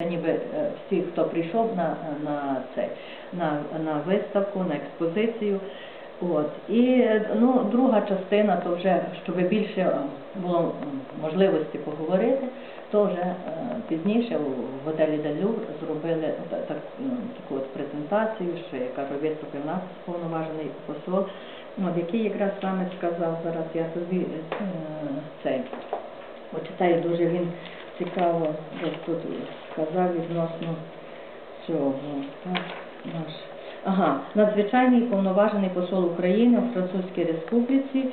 ніби е, всі, хто прийшов на, на цей на, на виставку, на експозицію. От. І ну, друга частина, то вже, щоб більше е, було можливості поговорити, то вже е, пізніше у готелі Далюр зробили так, таку от презентацію, що я кажу, виступив нас повноважений посол, от, який якраз саме сказав зараз, я тобі цей почитаю дуже він цікаво десь тут сказав відносно цього. Так, наш. Ага, надзвичайний повноважений посол України у Французькій Республіці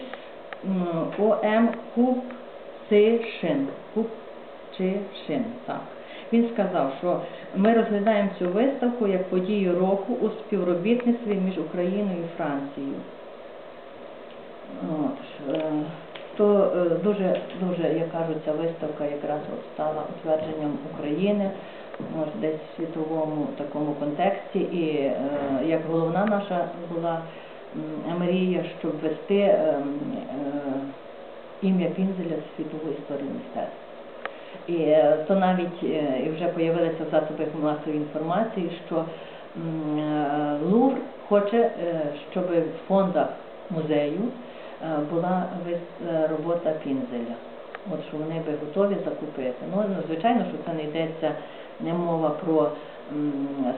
ОМ Купцишин. Купчишин, так. Він сказав, що ми розглядаємо цю виставку як подію року у співробітництві між Україною і Францією. То е, дуже, дуже, як кажуть, ця виставка якраз от стала утвердженням України, може, десь в світовому такому контексті. І е, як головна наша була мрія, щоб ввести е, е, ім'я Пінзеля в світову історію мистецтва. І то навіть і вже з'явилися в засобах масової інформації, що Лувр хоче, щоб в фондах музею була вис- е, робота Пінзеля. От що вони би готові закупити. Ну, звичайно, що це не йдеться не мова про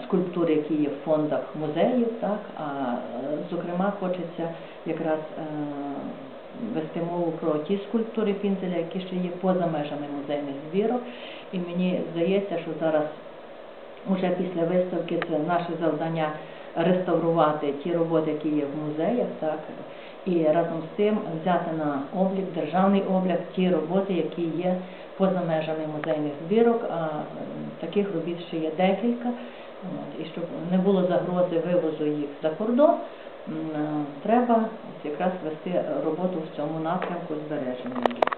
скульптури, які є в фондах музеїв, так, а е, зокрема хочеться якраз е, вести мову про ті скульптури Пінзеля, які ще є поза межами музейних збірок. І мені здається, що зараз Уже після виставки це наше завдання реставрувати ті роботи, які є в музеях, так і разом з тим взяти на облік, державний облік ті роботи, які є поза межами музейних збірок. А таких робіт ще є декілька. І щоб не було загрози вивозу їх за кордон, е, треба якраз вести роботу в цьому напрямку збереження.